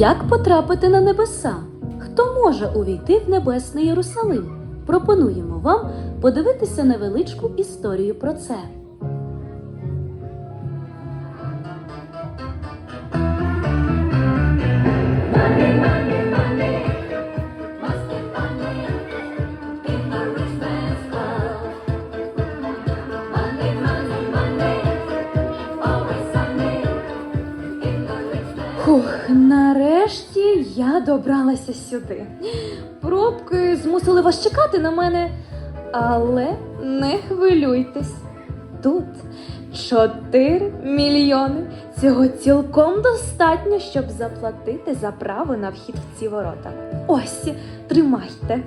Як потрапити на небеса? Хто може увійти в небесний Єрусалим? Пропонуємо вам подивитися невеличку історію про це. Я добралася сюди. Пробки змусили вас чекати на мене, але не хвилюйтесь. Тут 4 мільйони. Цього цілком достатньо, щоб заплатити за право на вхід в ці ворота. Ось, тримайте.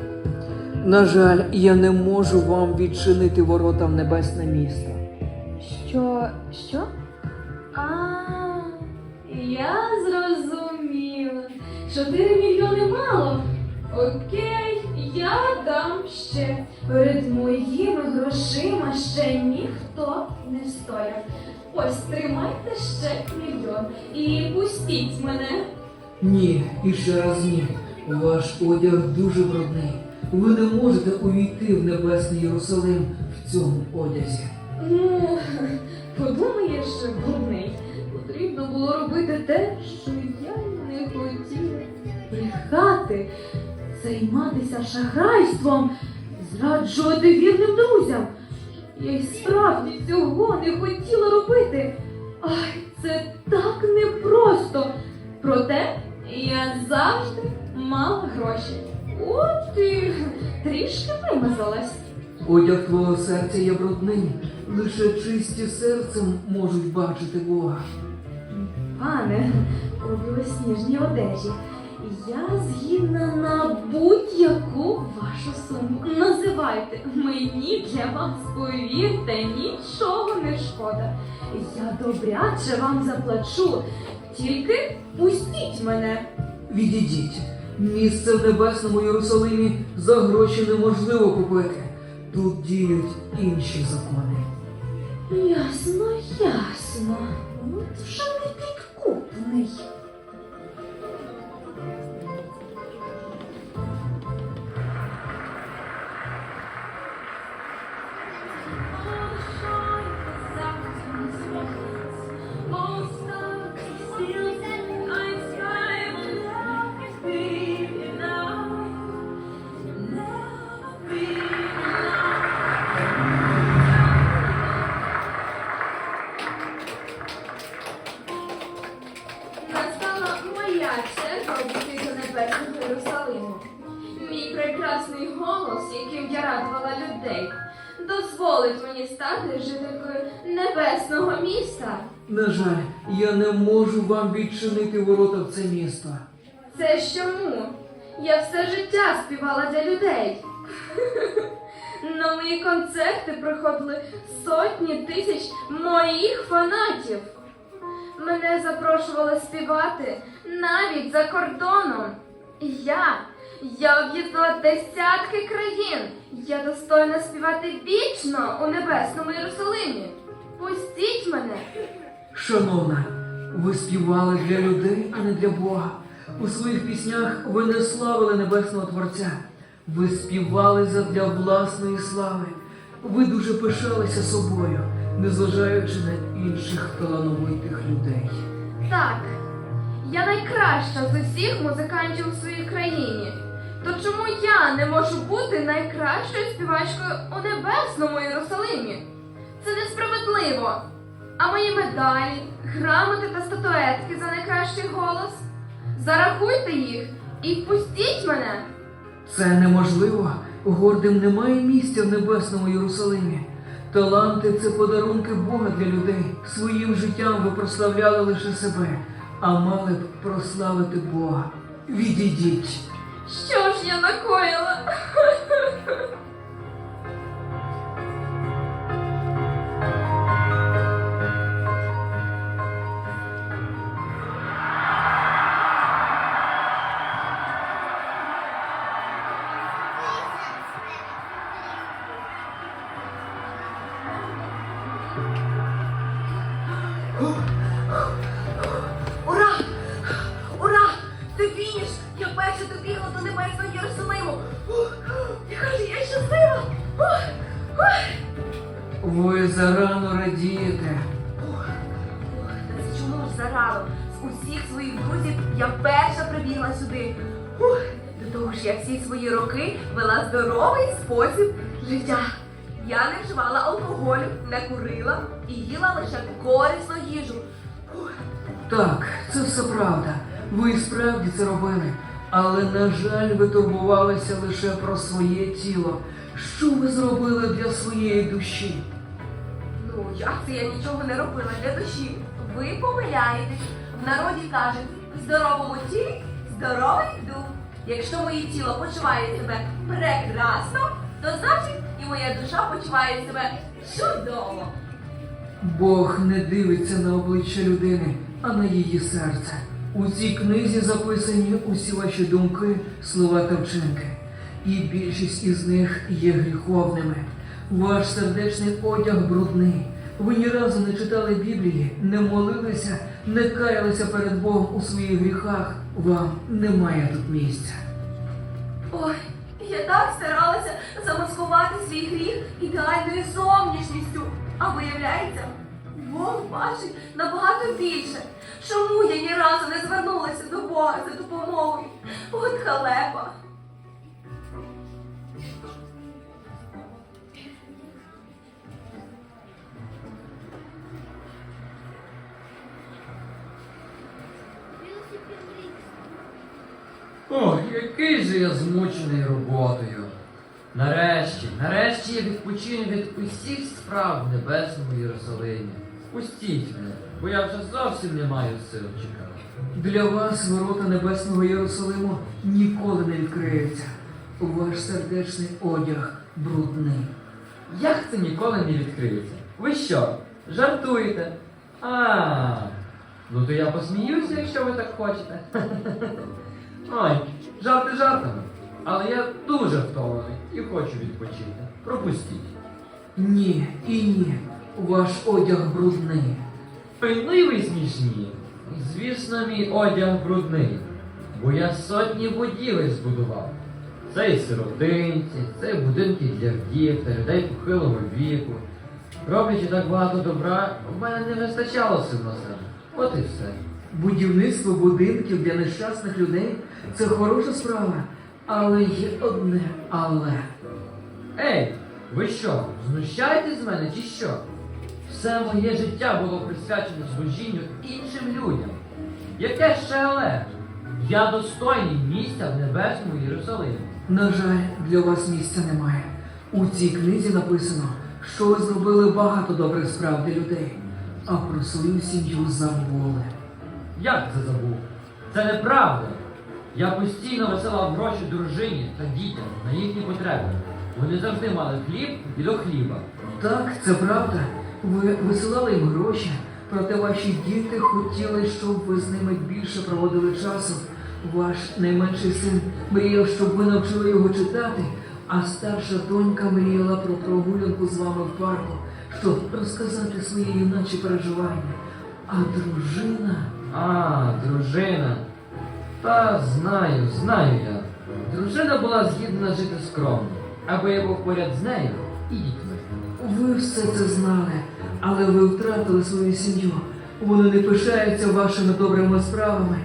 На жаль, я не можу вам відчинити ворота в небесне місто. Що? Що? А, я зрозуміла. Чотири мільйони мало. Окей, я дам ще. Перед моїми грошима ще ніхто не стояв. Ось тримайте ще мільйон і пустіть мене. Ні, і ще раз ні. Ваш одяг дуже брудний. Ви не можете увійти в небесний Єрусалим в цьому одязі. Ну, подумаєш, брудний. Потрібно було робити те, що я не хотіла. Брехати, займатися шахрайством, зраджувати вірним друзям. Я й справді цього не хотіла робити. Ай, це так непросто. Проте я завжди мала гроші. От і трішки вимазалась. Одяг твого серця є брудним. Лише чисті серцем можуть бачити Бога. Пане, у білосніжній одежі, я згідна на будь-яку вашу суму. Називайте мені для вас, повірте, нічого не шкода. Я добряче вам заплачу, тільки пустіть мене. Відійдіть. Місце в небесному Єрусалимі за гроші неможливо купити. Тут діють інші закони. Ясно, ясно. От вже не підкупний. Вам відчинити ворота в це місто. Це ж чому? Я все життя співала для людей. На мої концерти приходили сотні тисяч моїх фанатів. Мене запрошували співати навіть за кордоном. І Я, я об'їздила десятки країн. Я достойна співати вічно у небесному Єрусалимі. Пустіть мене. Шановна, ви співали для людей, а не для Бога. У своїх піснях ви не славили Небесного Творця. Ви співали задля власної слави. Ви дуже пишалися собою, незважаючи на інших талановитих людей. Так, я найкраща з усіх музикантів у своїй країні. То чому я не можу бути найкращою співачкою у небесному Єрусалимі? Це несправедливо. А мої медалі, грамоти та статуетки за найкращий голос? Зарахуйте їх і впустіть мене. Це неможливо. Гордим немає місця в небесному Єрусалимі. Таланти це подарунки Бога для людей. Своїм життям ви прославляли лише себе, а мали б прославити Бога. Відійдіть. Що ж я накоїла? Зарано ух, чому ж зарано? З усіх своїх друзів я перша прибігла сюди. Ух, до того ж, я всі свої роки вела здоровий спосіб життя. Я не вживала алкоголю, не курила і їла лише корисну їжу. Ух, Так, це все правда. Ви і справді це робили. Але, на жаль, ви турбувалися лише про своє тіло. Що ви зробили для своєї душі? Ну, як це я нічого не робила для душі? Ви помиляєтесь. В народі кажуть, здоровому тілі здоровий дух. Якщо моє тіло почуває себе прекрасно, то значить і моя душа почуває себе чудово. Бог не дивиться на обличчя людини, а на її серце. У цій книзі записані усі ваші думки, слова та вчинки, і більшість із них є гріховними. Ваш сердечний одяг брудний. Ви ні разу не читали Біблії, не молилися, не каялися перед Богом у своїх гріхах. Вам немає тут місця. Ой, я так старалася замаскувати свій гріх ідеальною зовнішністю. А виявляється, Бог бачить набагато більше. Чому я ні разу не звернулася до Бога за допомогою? От халепа. Ох, який же я змучений роботою. Нарешті, нарешті я відпочину від усіх справ в небесному Єрусалимі. Пустіть мене, бо я вже зовсім не маю сил чекати. Для вас ворота небесного Єрусалиму ніколи не відкриються. Ваш сердечний одяг брудний. Як це ніколи не відкриється? Ви що, жартуєте? А, ну то я посміюся, якщо ви так хочете. Ой, жарти жартами. Але я дуже втомлений і хочу відпочити. Пропустіть. Ні і ні. Ваш одяг брудний. Ну смішні. Звісно, мій одяг брудний, бо я сотні будівель збудував. Це і сиротинці, це і будинки для вдів та людей похилого віку. Роблячи так багато добра, в мене не вистачало сил на себе. От і все. Будівництво будинків для нещасних людей це хороша справа. Але є одне але. Ей, ви що, знущаєтесь з мене чи що? Все моє життя було присвячено служінню іншим людям. Яке ще але? Я достойний місця в небесному Єрусалимі. На жаль, для вас місця немає. У цій книзі написано, що ви зробили багато добрих справ для людей, а про свою сім'ю забули. Як це забув? Це неправда. Я постійно висилав гроші дружині та дітям на їхні потреби. Вони завжди мали хліб і до хліба. Так, це правда. Ви висилали їм гроші, проте ваші діти хотіли, щоб ви з ними більше проводили часу. Ваш найменший син мріяв, щоб ви навчили його читати, а старша донька мріяла про прогулянку з вами в парку, щоб розказати свої юначі переживання. А дружина. А, дружина. Та знаю, знаю я. Дружина була згідна жити скромно, аби я був поряд з нею і дітьми. Ви все це знали, але ви втратили свою сім'ю. Вони не пишаються вашими добрими справами,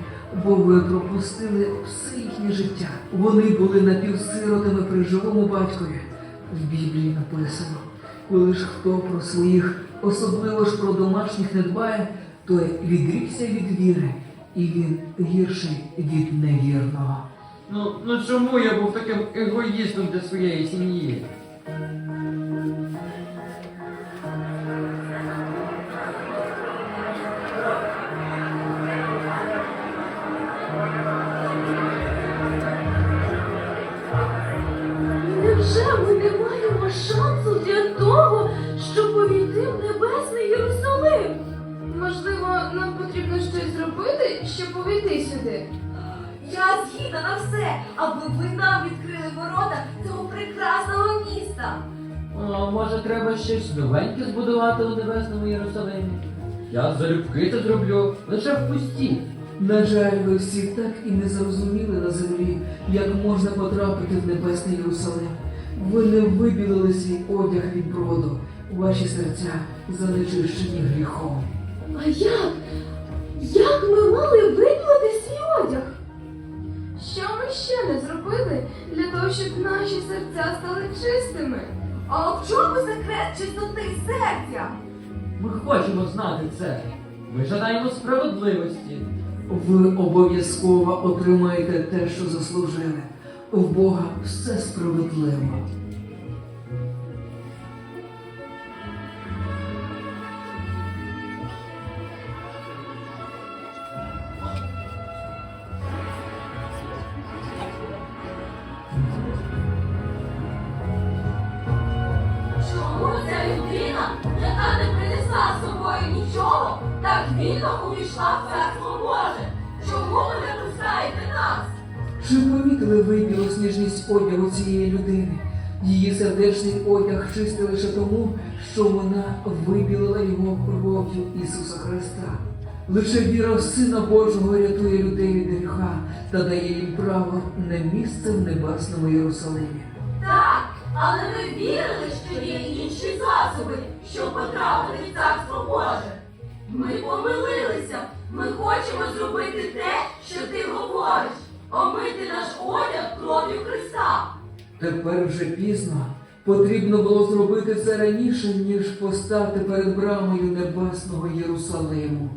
бо ви пропустили все їхнє життя. Вони були напівсиротами при живому батькові. В Біблії написано, коли ж хто про своїх, особливо ж про домашніх не дбає, той відрікся від віри, і він гірший від невірного. Ну, ну чому я був таким егоїстом для своєї сім'ї? Щоб увійти сюди. Я згідна на все, аби ви нам відкрили ворота цього прекрасного міста. А може треба щось новеньке збудувати у небесному Єрусалимі? Я залюбки це зроблю, лише впустіть. На жаль, ви всі так і не зрозуміли на землі, як можна потрапити в небесний Єрусалим. Ви не вибілили свій одяг від броду, ваші серця занечищені гріхом. А як? Як ми мали вибілити свій одяг? Що ми ще не зробили для того, щоб наші серця стали чистими? А в чому секрет чистоти серця? Ми хочемо знати це. Ми жадаємо справедливості. Ви обов'язково отримаєте те, що заслужили. В Бога все справедливо. Яка не принесла з собою нічого, так вільно увійшла в царство Боже? Чому ви не пускаєте нас? Чи помітили ви білосніжність одягу цієї людини? Її сердечний одяг чистий лише тому, що вона вибілила його кров'ю Ісуса Христа. Лише віра в Сина Божого рятує людей від гріха та дає їм право на місце в небесному Єрусалимі. Так, але ми вірили, що є інші засоби, щоб потрапити в царство Боже. Ми помилилися. Ми хочемо зробити те, що ти говориш. Омити наш одяг кров'ю Христа. Тепер вже пізно. Потрібно було зробити це раніше, ніж постати перед брамою небесного Єрусалиму.